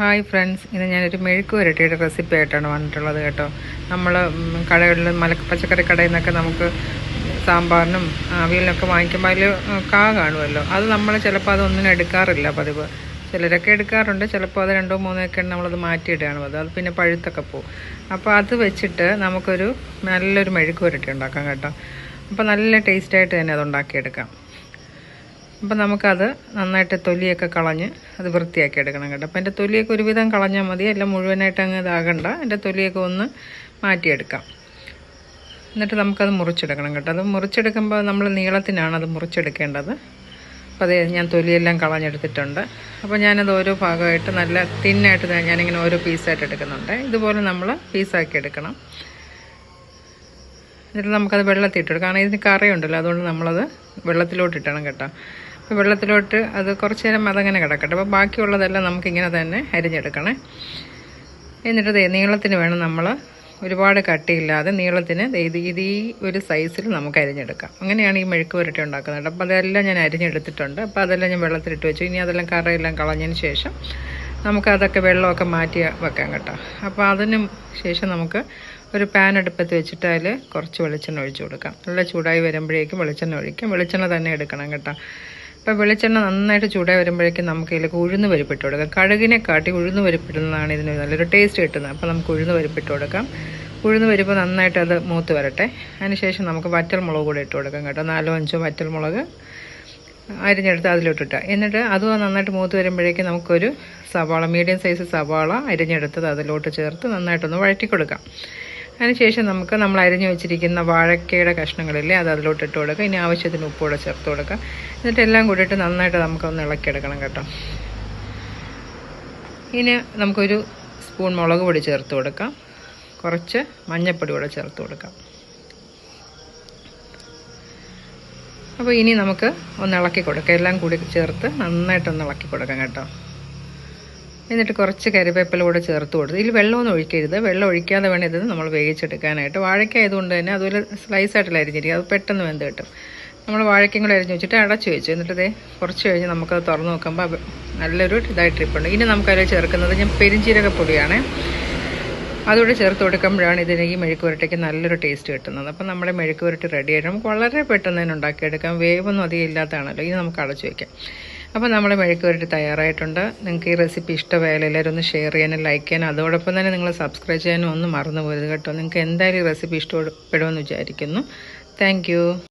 Hi friends ഇന്ന് ഞാനൊരു മെഴുക്ക് പുരട്ടിയുടെ റെസിപ്പി ആയിട്ടാണ് വന്നിട്ടുള്ളത് കേട്ടോ. നമ്മൾ കടകളിൽ മല പച്ചക്കറി കടയിൽ നിന്നൊക്കെ നമുക്ക് സാമ്പാറിനും അവിയലിനൊക്കെ വാങ്ങിക്കുമ്പോൾ അതിൽ കാ കാണുമല്ലോ അത് നമ്മൾ ചിലപ്പോൾ അതൊന്നിനും എടുക്കാറില്ല പതിവ്. ചിലരൊക്കെ എടുക്കാറുണ്ട് ചിലപ്പോൾ അത് രണ്ടോ മൂന്നോ ഒക്കെ നമ്മളത് മാറ്റിയിടുകയാണ് അത് അത് പിന്നെ പഴുത്തൊക്കെ പോകും അപ്പോൾ അത് വെച്ചിട്ട് നമുക്കൊരു നല്ലൊരു മെഴുക്ക് പുരട്ടി ഉണ്ടാക്കാം കേട്ടോ. അപ്പോൾ നല്ല ടേസ്റ്റായിട്ട് തന്നെ അത് ഉണ്ടാക്കിയെടുക്കാം. അപ്പം നമുക്കത് നന്നായിട്ട് തൊലിയൊക്കെ കളഞ്ഞ് അത് വൃത്തിയാക്കി എടുക്കണം കേട്ടോ. അപ്പം എന്റെ തൊലിയൊക്കെ ഒരുവിധം കളഞ്ഞാൽ മതി. എല്ലാം മുഴുവനായിട്ട് അങ്ങ് ഇതാകണ്ട. എന്റെ തൊലിയൊക്കെ ഒന്ന് മാറ്റിയെടുക്കാം. എന്നിട്ട് നമുക്കത് മുറിച്ചെടുക്കണം കേട്ടോ. അത് മുറിച്ചെടുക്കുമ്പോൾ നമ്മൾ നീളത്തിനാണ് അത് മുറിച്ചെടുക്കേണ്ടത്. അപ്പോൾ അത് ഞാൻ തൊലിയെല്ലാം കളഞ്ഞെടുത്തിട്ടുണ്ട്. അപ്പോൾ ഞാനത് ഓരോ ഭാഗമായിട്ട് നല്ല തിന്നായിട്ട് ഞാനിങ്ങനെ ഓരോ പീസായിട്ട് എടുക്കുന്നുണ്ട്. ഇതുപോലെ നമ്മൾ പീസാക്കി എടുക്കണം. എന്നിട്ട് നമുക്കത് വെള്ളത്തിൽ ഇട്ടെടുക്കാം കാരണം ഇതിന് കറയുണ്ടല്ലോ അതുകൊണ്ട് നമ്മളത് വെള്ളത്തിലോട്ടിട്ടണം കേട്ടോ. വെള്ളത്തിലോട്ട് അത് കുറച്ച് നേരം അതങ്ങനെ കിടക്കട്ടെ. അപ്പോൾ ബാക്കിയുള്ളതെല്ലാം നമുക്കിങ്ങനെ തന്നെ അരിഞ്ഞെടുക്കണേ. എന്നിട്ട് ദേ നീളത്തിന് വേണം നമ്മൾ ഒരുപാട് കട്ടിയില്ലാതെ നീളത്തിന് ഇത് ഈ ഒരു സൈസിൽ നമുക്ക് അരിഞ്ഞെടുക്കാം. അങ്ങനെയാണ് ഈ മെഴുക്ക് പുരട്ടി ഉണ്ടാക്കുന്നത് അപ്പോൾ അതെല്ലാം ഞാൻ അരിഞ്ഞെടുത്തിട്ടുണ്ട്. അപ്പോൾ അതെല്ലാം ഞാൻ വെള്ളത്തിലിട്ട് വെച്ചു. ഇനി അതെല്ലാം കറയെല്ലാം കളഞ്ഞതിന് ശേഷം നമുക്കതൊക്കെ വെള്ളമൊക്കെ മാറ്റി വെക്കാം കേട്ടോ. അപ്പോൾ അതിന് ശേഷം നമുക്ക് ഒരു പാൻ അടുപ്പത്ത് വെച്ചിട്ട് അതിൽ കുറച്ച് വെളിച്ചെണ്ണ ഒഴിച്ചു കൊടുക്കാം. നല്ല ചൂടായി വരുമ്പോഴേക്കും വെളിച്ചെണ്ണ ഒഴിക്കാം. വെളിച്ചെണ്ണ തന്നെ എടുക്കണം കേട്ടോ. അപ്പോൾ വെളിച്ചെണ്ണ നന്നായിട്ട് ചൂടായി വരുമ്പോഴേക്കും നമുക്ക് ഇതിലേക്ക് ഉഴുന്ന് പരിപ്പിട്ട് കൊടുക്കാം. കഴുകിനെ കാട്ടി ഉഴുന്ന് പരിപ്പിടുന്നതാണ് ഇതിന് നല്ലൊരു ടേസ്റ്റ് കിട്ടുന്നത്. അപ്പോൾ നമുക്ക് ഉഴുന്ന് പരിപ്പിട്ട് കൊടുക്കാം. ഉഴുന്ന് പരിപ്പ് നന്നായിട്ട് അത് മൂത്ത് വരട്ടെ. അതിനുശേഷം നമുക്ക് വറ്റൽ മുളക് കൂടെ ഇട്ട് കൊടുക്കാം കേട്ടോ. നാലോ അഞ്ചോ വറ്റൽ മുളക് അരിഞ്ഞെടുത്ത് അതിലോട്ടിട്ട്. എന്നിട്ട് അതും നന്നായിട്ട് മൂത്ത് വരുമ്പോഴേക്കും നമുക്കൊരു സവാള മീഡിയം സൈസ് സവാള അരിഞ്ഞെടുത്തത് അതിലോട്ട് ചേർത്ത് നന്നായിട്ടൊന്ന് വഴറ്റി കൊടുക്കാം. അതിനുശേഷം നമുക്ക് നമ്മൾ അരിഞ്ഞു വെച്ചിരിക്കുന്ന വാഴക്കയുടെ കഷ്ണങ്ങളില്ലേ അത് അതിലോട്ട് ഇട്ട് കൊടുക്കുക ഇനി ആവശ്യത്തിന് ഉപ്പൂടെ ചേർത്ത് കൊടുക്കുക എന്നിട്ട് എല്ലാം കൂടിയിട്ട് നന്നായിട്ട് നമുക്കൊന്ന് ഇളക്കിയെടുക്കണം കേട്ടോ. ഇനി നമുക്കൊരു സ്പൂൺ മുളക് പൊടി ചേർത്ത് കൊടുക്കാം. കുറച്ച് മഞ്ഞൾപ്പൊടി കൂടെ ചേർത്ത് കൊടുക്കാം. അപ്പോൾ ഇനി നമുക്ക് ഒന്ന് ഇളക്കി കൊടുക്കാം. എല്ലാം കൂടി ചേർത്ത് നന്നായിട്ടൊന്ന് ഇളക്കി കൊടുക്കാം കേട്ടോ. എന്നിട്ട് കുറച്ച് കരിവേപ്പില കൂടെ ചേർത്ത് കൊടുത്ത് ഇതിൽ വെള്ളമൊന്നും ഒഴിക്കരുത്. വെള്ളം ഒഴിക്കാതെ വേണം ഇത് നമ്മൾ വേവിച്ചെടുക്കാനായിട്ട്. വാഴയ്ക്ക ആയതുകൊണ്ട് തന്നെ അതുപോലെ സ്ലൈസ് ആയിട്ടില്ല അരിഞ്ഞിരിക്കും. അത് പെട്ടെന്ന് വെന്ത് കിട്ടും. നമ്മൾ വാഴയ്ക്കും കൂടെ അരിഞ്ഞ് വെച്ചിട്ട് അടച്ചു വെച്ചു. എന്നിട്ട് കുറച്ച് കഴിഞ്ഞ് നമുക്കത് തുറന്ന് നോക്കുമ്പോൾ നല്ലൊരു ഇതായിട്ട് ഇരിപ്പുണ്ട് ഇനി നമുക്കതിൽ ചേർക്കുന്നത് ഞാൻ പെരിഞ്ചീരകപ്പൊടിയാണ്. അതുകൂടെ ചേർത്ത് കൊടുക്കുമ്പോഴാണ് ഇതിന് ഈ മെഴുക്ക് പുരട്ടിക്ക് നല്ലൊരു ടേസ്റ്റ് കിട്ടുന്നത്. അപ്പം നമ്മുടെ മെഴുക്ക് പുരട്ടി റെഡി ആയിട്ട് നമുക്ക് വളരെ പെട്ടെന്ന് തന്നെ ഉണ്ടാക്കിയെടുക്കാം. വേവൊന്നും അധികം ഇല്ലാത്തതാണല്ലോ. ഇനി നമുക്ക് അടച്ചു വയ്ക്കാം അപ്പോൾ നമ്മുടെ മെഴുക്ക് പുരട്ടി തയ്യാറായിട്ടുണ്ട്. നിങ്ങൾക്ക് ഈ റെസിപ്പി ഇഷ്ടമായാലും എല്ലാവരും ഒന്ന് ഷെയർ ചെയ്യാനും ലൈക്ക് ചെയ്യാനും അതോടൊപ്പം തന്നെ നിങ്ങൾ സബ്സ്ക്രൈബ് ചെയ്യാനും ഒന്നും മറന്നു പോരുത് കേട്ടോ. നിങ്ങൾക്ക് എന്തായാലും ഈ റെസിപ്പി ഇഷ്ടപ്പെടുമെന്ന് വിചാരിക്കുന്നു. താങ്ക്